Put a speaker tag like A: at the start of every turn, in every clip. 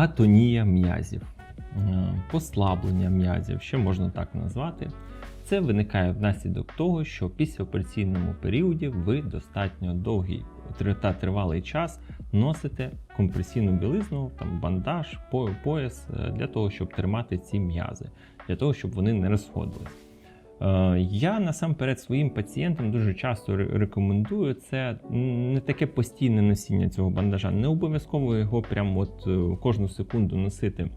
A: атонія м'язів, е, послаблення м'язів, ще можна так назвати. Це виникає внаслідок того, що в післяопераційному періоді ви достатньо довгий та тривалий час носите компресійну білизну, там бандаж, пояс е, для того, щоб тримати ці м'язи, для того, щоб вони не розходились. Е, Я насамперед своїм пацієнтам дуже часто рекомендую це не таке постійне носіння цього бандажа. Не обов'язково його прямо от е, кожну секунду носити.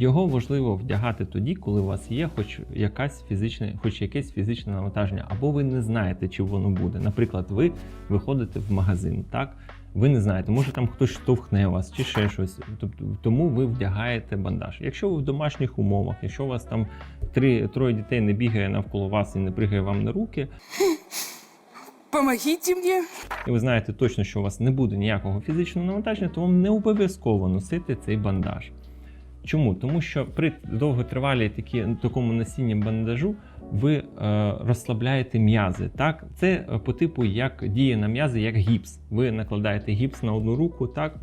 A: Його важливо вдягати тоді, коли у вас є хоч якась фізичне, хоч якесь фізичне навантаження, або ви не знаєте, чи воно буде. Наприклад, ви виходите в магазин, так? Ви не знаєте, може там хтось штовхне вас чи ще щось. Тобто, тому ви вдягаєте бандаж. Якщо ви в домашніх умовах, якщо у вас там три, троє дітей не бігає навколо вас і не пригає вам на руки,
B: Помогите мне.
A: і ви знаєте точно, що у вас не буде ніякого фізичного навантаження, то вам не обов'язково носити цей бандаж. Чому? Тому що при довготривалій такі, такому носінні бандажу ви е, розслабляєте м'язи. Так? Це е, по типу як діє на м'язи, як гіпс. Ви накладаєте гіпс на одну руку, так?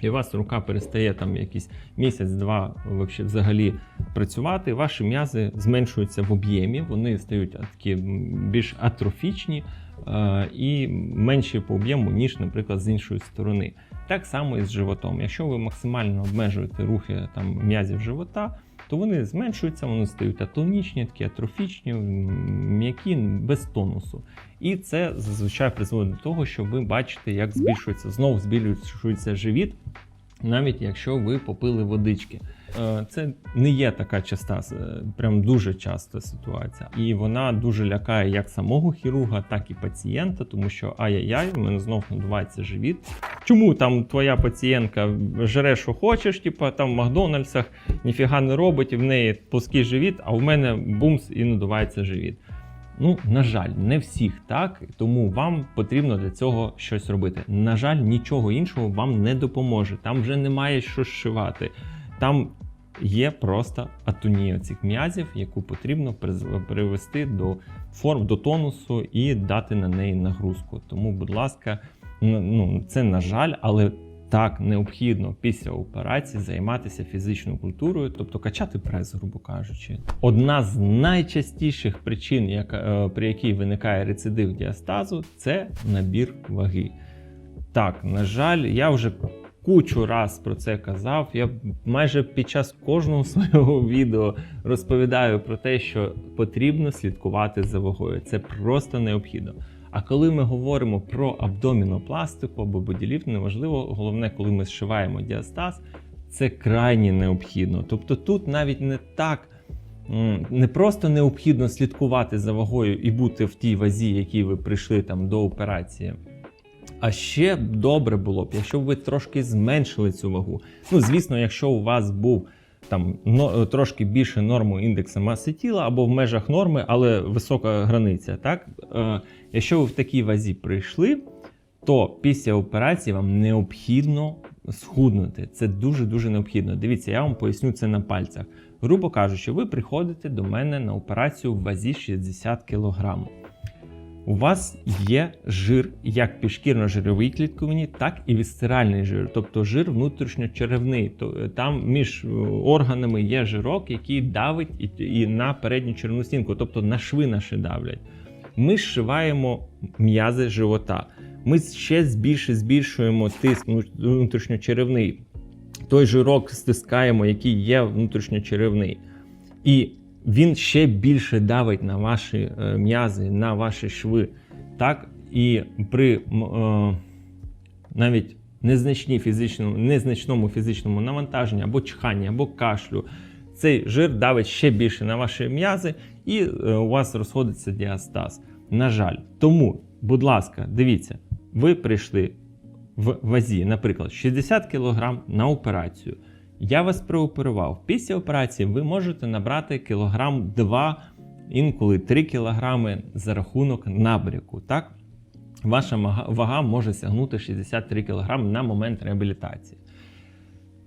A: І у вас рука перестає там якийсь місяць-два взагалі працювати. Ваші м'язи зменшуються в об'ємі, вони стають такі більш атрофічні е, і менші по об'єму, ніж, наприклад, з іншої сторони. Так само і з животом. Якщо ви максимально обмежуєте рухи там, м'язів живота, то вони зменшуються, вони стають атонічні, такі атрофічні, м'які, без тонусу. І це зазвичай призводить до того, що ви бачите, як збільшується, знову збільшується живіт, навіть якщо ви попили водички. Е, Це не є така часта, е, прям дуже часта ситуація. І вона дуже лякає як самого хірурга, так і пацієнта, тому що ай-яй-яй, у мене знов надувається живіт. Чому там твоя пацієнтка жере, що хочеш, типу там в Макдональдсах ніфіга не робить, і в неї плоский живіт, а в мене бумс і надувається живіт. Ну, на жаль, не всіх так, тому вам потрібно для цього щось робити. На жаль, нічого іншого вам не допоможе. Там вже немає що зшивати. Там є просто атонія цих м'язів, яку потрібно привести до форм, до тонусу і дати на неї нагрузку. Тому, будь ласка, ну це на жаль, але так необхідно після операції займатися фізичною культурою, тобто качати прес, грубо кажучи. Одна з найчастіших причин, яка, е, при якій виникає рецидив діастазу, це набір ваги. Так, на жаль, я вже кучу раз про це казав. Я майже під час кожного свого відео розповідаю про те, що потрібно слідкувати за вагою. Це просто необхідно. А коли ми говоримо про абдомінопластику або боділіфт, неважливо, головне, коли ми зшиваємо діастаз, це крайні необхідно. Тобто тут навіть не так. Не просто необхідно слідкувати за вагою і бути в тій вазі, якій ви прийшли там до операції. А ще добре було б, якщо б ви трошки зменшили цю вагу. Ну, звісно, якщо у вас був там но, трошки більше норму індексу маси тіла або в межах норми, але висока границя. Так? Е, якщо ви в такій вазі прийшли, то після операції вам необхідно схуднути. Це дуже-дуже необхідно. Дивіться, я вам поясню це на пальцях. Грубо кажучи, ви приходите до мене на операцію в вазі 60 кг. У вас є жир як підшкірно-жировій клітковині, так і вісцеральний жир, тобто жир внутрішньочеревний. Е, там між е, органами є жирок, який давить і на передню черевну стінку, тобто на шви наші давлять. Ми зшиваємо м'язи живота. Ми ще більше збільшуємо тиск внутрішньочеревний. Той жирок стискаємо, який є внутрішньочеревний. І він ще більше давить на ваші е, м'язи, на ваші шви. Так? І при е, навіть незначній фізичному, незначному фізичному навантаженні або чханні, або кашлю, цей жир давить ще більше на ваші м'язи, і е, у вас розходиться діастаз. На жаль, тому, будь ласка, дивіться, ви прийшли в вазі, наприклад, 60 кг на операцію. Я вас прооперував. Після операції ви можете набрати кілограм 2, інколи 3 кілограми за рахунок набряку. Так? Ваша вага може сягнути 63 кг на момент реабілітації.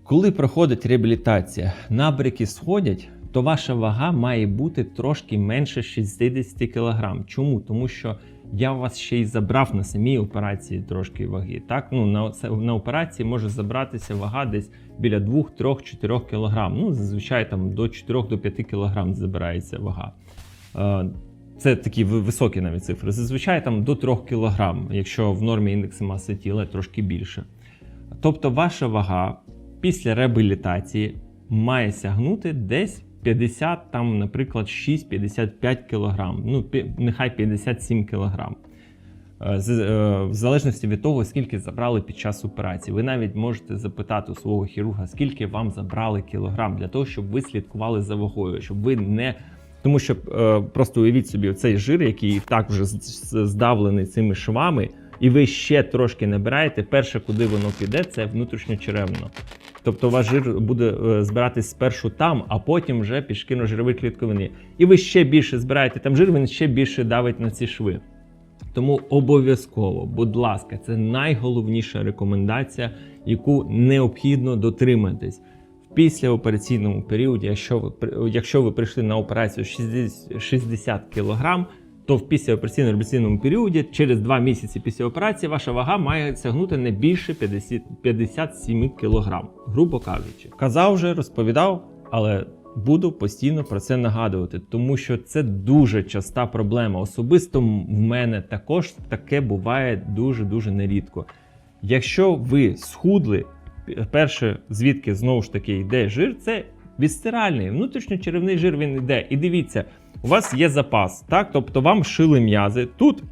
A: Коли проходить реабілітація, набряки сходять, то ваша вага має бути трошки менше 60 кг. Чому? Тому що я вас ще й забрав на самій операції трошки ваги. Так, ну на, на операції може забратися вага десь біля 2, 3, 4 кг. Ну, зазвичай там до 4 до 5 кг забирається вага. Е, Це такі високі навіть цифри. Зазвичай там до 3 кг, якщо в нормі індекси маси тіла трошки більше. Тобто ваша вага після реабілітації має сягнути десь 50, там, наприклад, 6-55 кг, ну нехай 57 кг. Е, е, В залежності від того, скільки забрали під час операції. Ви навіть можете запитати у свого хірурга, скільки вам забрали кілограм, для того, щоб ви слідкували за вагою, щоб ви не. Тому що е, просто уявіть собі цей жир, який так вже здавлений цими швами, і ви ще трошки набираєте. Перше, куди воно піде, це внутрішньочеревно. Тобто ваш жир буде е, збиратись спершу там, а потім вже пішкіно жирові клітковини. І ви ще більше збираєте там жир, він ще більше давить на ці шви. Тому обов'язково, будь ласка, це найголовніша рекомендація, яку необхідно дотриматись. В післяопераційному періоді, якщо ви, якщо ви прийшли на операцію 60, 60 кг, то в післяопераційному реабілітаційному періоді, через 2 місяці після операції, ваша вага має сягнути не більше 50, 57 кг, грубо кажучи. Казав вже, розповідав, але буду постійно про це нагадувати, тому що це дуже часта проблема. Особисто в мене також таке буває дуже дуже нерідко. Якщо ви схудли, перше, звідки знову ж таки йде жир, це відстиральний, внутрішньочеревний жир він йде. І дивіться, у вас є запас, так? Тобто вам шили м'язи. Тут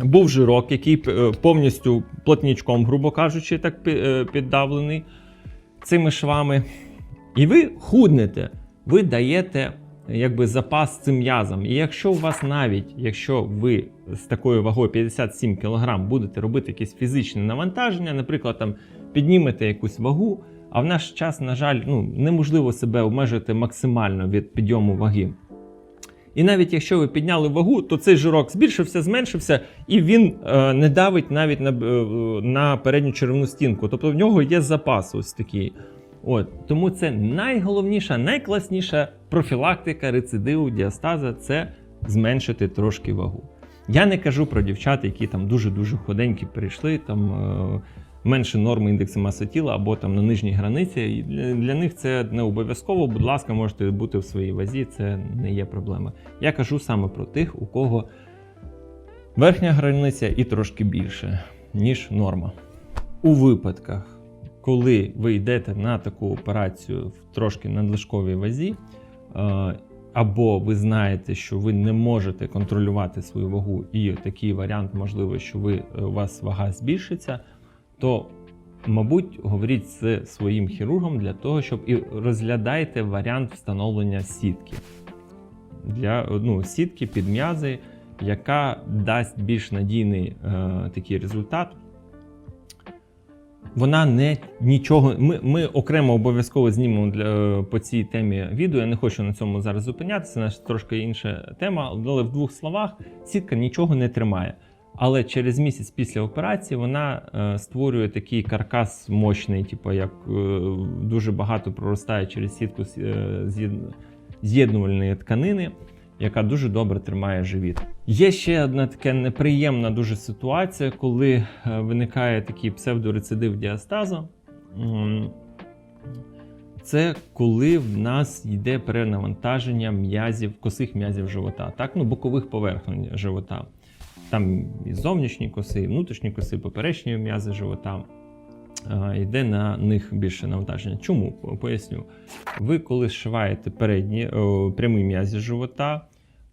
A: був жирок, який е, повністю плотнічком, грубо кажучи, так е, піддавлений цими швами. І ви худнете, ви даєте якби запас цим м'язам. І якщо у вас навіть, якщо ви з такою вагою 57 кг будете робити якесь фізичне навантаження, наприклад, там піднімете якусь вагу, а в наш час, на жаль, ну, неможливо себе обмежити максимально від підйому ваги. І навіть якщо ви підняли вагу, то цей жирок збільшився, зменшився, і він е, не давить навіть на, е, на передню черевну стінку. Тобто в нього є запас ось такий. От, тому це найголовніша, найкласніша профілактика рецидиву діастаза це зменшити трошки вагу. Я не кажу про дівчат, які там дуже-дуже худенькі прийшли, там е, менше норми індексу маси тіла або там на нижній границі. І для, них це не обов'язково. Будь ласка, можете бути в своїй вазі, це не є проблема. Я кажу саме про тих, у кого верхня границя і трошки більше, ніж норма. У випадках, коли ви йдете на таку операцію в трошки надлишковій вазі, е, або ви знаєте, що ви не можете контролювати свою вагу, і такий варіант можливо, що ви, е, у вас вага збільшиться, то, мабуть, говоріть з своїм хірургом для того, щоб і розглядайте варіант встановлення сітки. Для ну, сітки під м'язи, яка дасть більш надійний е, такий результат. Вона не нічого. Ми, ми окремо обов'язково знімемо для, по цій темі відео. Я не хочу на цьому зараз зупинятися. Це трошки інша тема. Але в двох словах сітка нічого не тримає. Але через місяць після операції вона е, створює такий каркас мощний, типу як е, дуже багато проростає через сітку е, з'єднувальної тканини, яка дуже добре тримає живіт. Є ще одна така неприємна дуже ситуація, коли виникає такий псевдорецидив діастазу. Це коли в нас йде перенавантаження м'язів, косих м'язів живота, так, ну, бокових поверхонь живота. Там і зовнішні коси, і внутрішні коси, поперечні м'язи живота. Е, Йде на них більше навантаження. Чому? Поясню. Ви коли зшиваєте передні о, прямі м'язі живота,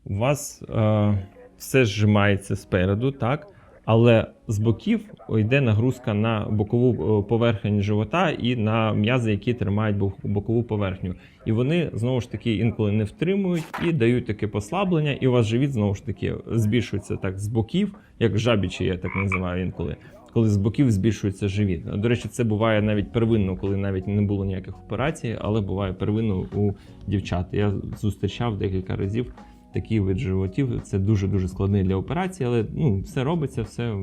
A: у вас е, все зжимається спереду, так? Але з боків йде нагрузка на бокову поверхню живота і на м'язи, які тримають бок- бокову поверхню. І вони знову ж таки інколи не втримують і дають таке послаблення, і у вас живіт знову ж таки збільшується так з боків, як жабічі, я так називаю інколи. Коли з боків збільшується живіт. До речі, це буває навіть первинно, коли навіть не було ніяких операцій, але буває первинно у дівчат. Я зустрічав декілька разів такий вид животів. Це дуже дуже складний для операції, але ну, все робиться, все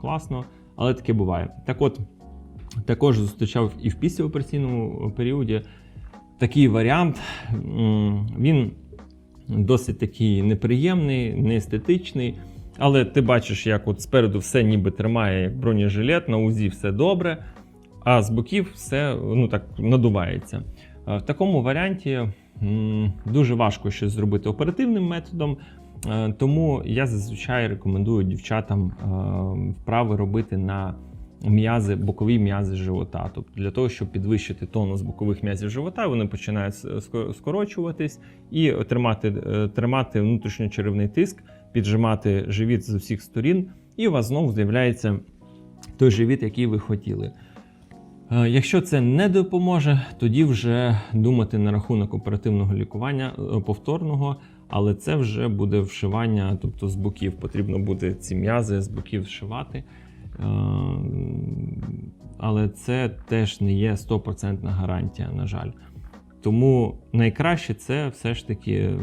A: класно, але таке буває. Так от, також зустрічав і в післяопераційному періоді такий варіант. Він досить такий неприємний, неестетичний. Але ти бачиш, як от спереду все ніби тримає як бронежилет, на узі все добре, а з боків все ну, так надувається. Е, В такому варіанті дуже важко щось зробити оперативним методом. Е, Тому я зазвичай рекомендую дівчатам е, вправи робити на м'язи, бокові м'язи живота. Тобто для того, щоб підвищити тонус бокових м'язів живота, вони починають скорочуватись і тримати, тримати внутрішньочеревний тиск, піджимати живіт з усіх сторін, і у вас знову з'являється той живіт, який ви хотіли. Е, Якщо це не допоможе, тоді вже думати на рахунок оперативного лікування е, повторного, але це вже буде вшивання, тобто з боків потрібно буде ці м'язи з боків зшивати. Е, Але це теж не є 100% гарантія, на жаль. Тому найкраще це все ж таки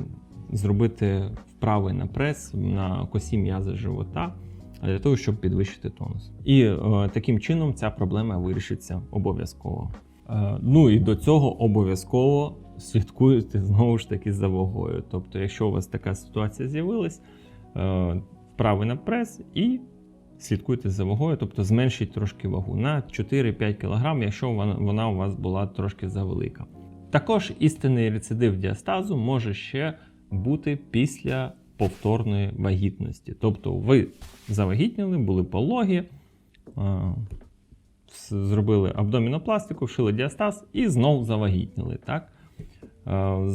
A: зробити вправи на прес, на косі м'язи живота для того, щоб підвищити тонус. І е, таким чином ця проблема вирішиться обов'язково. Е, ну і до цього обов'язково слідкуйте знову ж таки за вагою. Тобто, якщо у вас така ситуація з'явилась, е, вправи на прес і слідкуйте за вагою, тобто зменшіть трошки вагу на 4-5 кг, якщо вона у вас була трошки завелика. Також істинний рецидив діастазу може ще бути після повторної вагітності. Тобто ви завагітніли, були пологі, зробили абдомінопластику, вшили діастаз і знову завагітніли. Так?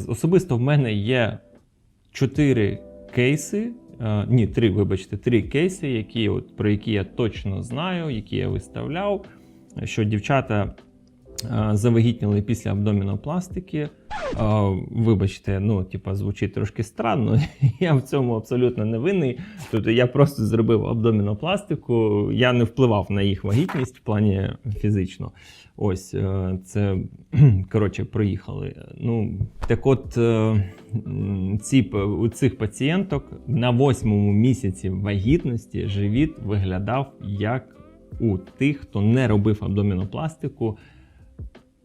A: Особисто в мене є 4 кейси. Ні, три, вибачте, три кейси, які, от, про які я точно знаю, які я виставляв. Що дівчата завагітніли після абдомінопластики. Е, Вибачте, ну, типа, звучить трошки странно. Я в цьому абсолютно не винний. Тобто я просто зробив абдомінопластику, я не впливав на їх вагітність в плані фізично. Ось е, це коротше проїхали. Ну, так от е, ці, у цих пацієнток на восьмому місяці вагітності живіт виглядав як у тих, хто не робив абдомінопластику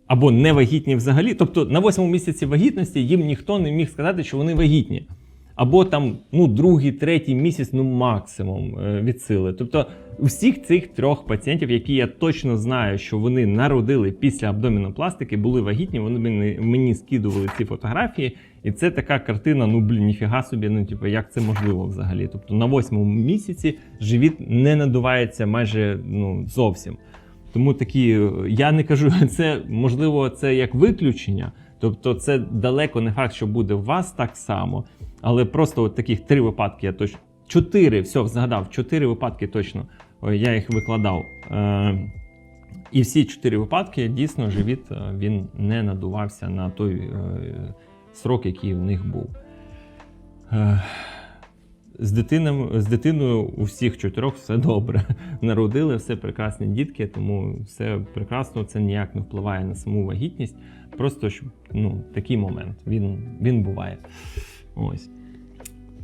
A: або не вагітні взагалі. Тобто на восьмому місяці вагітності їм ніхто не міг сказати, що вони вагітні. Або там ну, другий, третій місяць, ну максимум е, від сили. Тобто, всіх цих трьох пацієнтів, які я точно знаю, що вони народили після абдомінопластики, були вагітні, вони мені, мені скидували ці фотографії, і це така картина, ну блін, ніфіга собі, ну типу, як це можливо взагалі. Тобто на восьмому місяці живіт не надувається майже ну, зовсім. Тому такі, е, я не кажу, це можливо, це як виключення. Тобто, це далеко не факт, що буде у вас так само. Але просто от таких три випадки я точно. Чотири, все, згадав, чотири випадки точно. Я їх викладав. Е, і всі чотири випадки дійсно живіт е, він не надувався на той е, срок, який в них був. Е, з, дитинам, з дитиною у всіх чотирьох все добре. Народили все прекрасні дітки, тому все прекрасно, це ніяк не впливає на саму вагітність. Просто ну, такий момент він, він буває. Ось.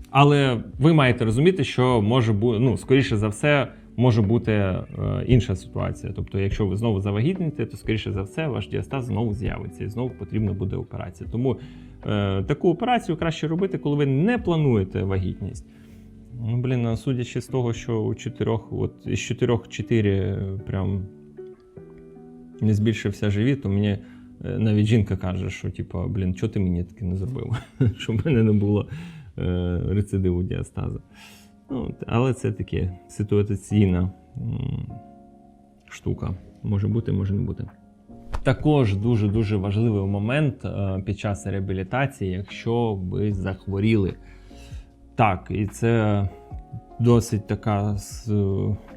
A: Але ви маєте розуміти, що може бути, ну, скоріше за все, може бути е, інша ситуація. Тобто, якщо ви знову завагітніте, то скоріше за все ваш діастаз знову з'явиться і знову потрібна буде операція. Тому е, таку операцію краще робити, коли ви не плануєте вагітність. Ну, блін, судячи з того, що у чотирьох, от із чотирьох чотири прям не збільшився живіт, то мені е, навіть жінка каже, що типу, блін, чого ти мені таке не зробив? Щоб в мене не було е, рецидиву діастазу. Ну, але це таке ситуаційна штука. Може бути, може не бути. Також дуже дуже важливий момент е, під час реабілітації, якщо ви захворіли. Так, і це досить така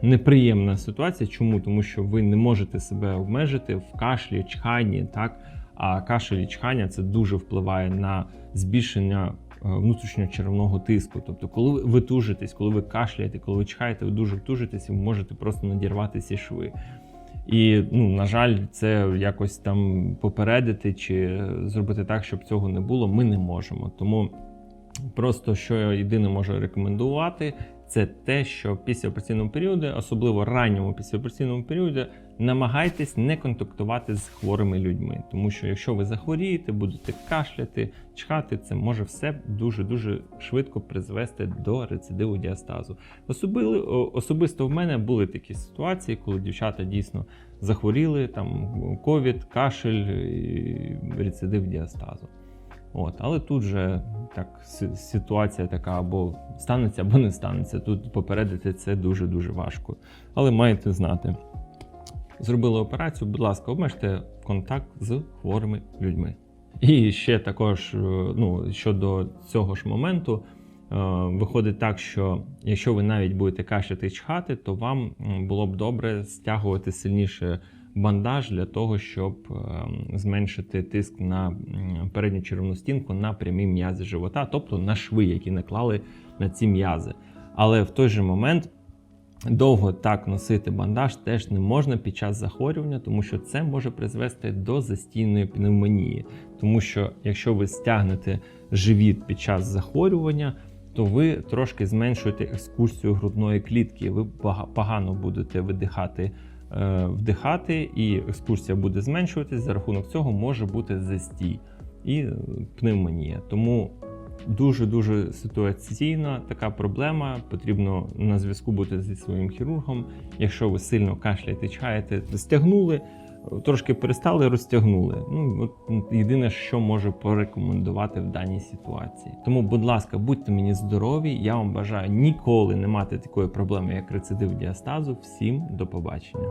A: неприємна ситуація. Чому? Тому що ви не можете себе обмежити в кашлі, чханні, так? А кашель і чхання це дуже впливає на збільшення е, внутрішньочеревного тиску. Тобто, коли ви- ви тужитесь, коли ви кашляєте, коли ви чхаєте, ви дуже тужитесь і ви можете просто надірвати ці шви. І, ну, на жаль, це якось там попередити чи зробити так, щоб цього не було, ми не можемо. Тому просто що я єдине можу рекомендувати, це те, що після операційного періоду, особливо ранньому післяопераційному періоді, намагайтесь не контактувати з хворими людьми, тому що якщо ви захворієте, будете кашляти, чхати, це може все дуже дуже швидко призвести до рецидиву діастазу. Особили, особисто в мене були такі ситуації, коли дівчата дійсно захворіли, там ковід, кашель, рецидив діастазу. От, але тут же так ситуація така або станеться, або не станеться. Тут попередити це дуже дуже важко. Але маєте знати. Зробили операцію, будь ласка, обмежте контакт з хворими людьми. І ще також, е, ну, щодо цього ж моменту, е, виходить так, що якщо ви навіть будете кашляти чхати, то вам було б добре стягувати сильніше бандаж для того, щоб е, зменшити тиск на передню черевну стінку на прямі м'язи живота, тобто на шви, які наклали на ці м'язи. Але в той же момент довго так носити бандаж теж не можна під час захворювання, тому що це може призвести до застійної пневмонії. Тому що якщо ви стягнете живіт під час захворювання, то ви трошки зменшуєте екскурсію грудної клітки. Ви погано будете видихати, вдихати, і екскурсія буде зменшуватись. За рахунок цього може бути застій і е, пневмонія. Тому дуже дуже ситуаційна така проблема. Потрібно на зв'язку бути зі своїм хірургом. Якщо ви сильно кашляєте, чаєте, стягнули, трошки перестали, розтягнули. Ну от єдине, що можу порекомендувати в даній ситуації. Тому, будь ласка, будьте мені здорові. Я вам бажаю ніколи не мати такої проблеми, як рецидив діастазу. Всім до побачення.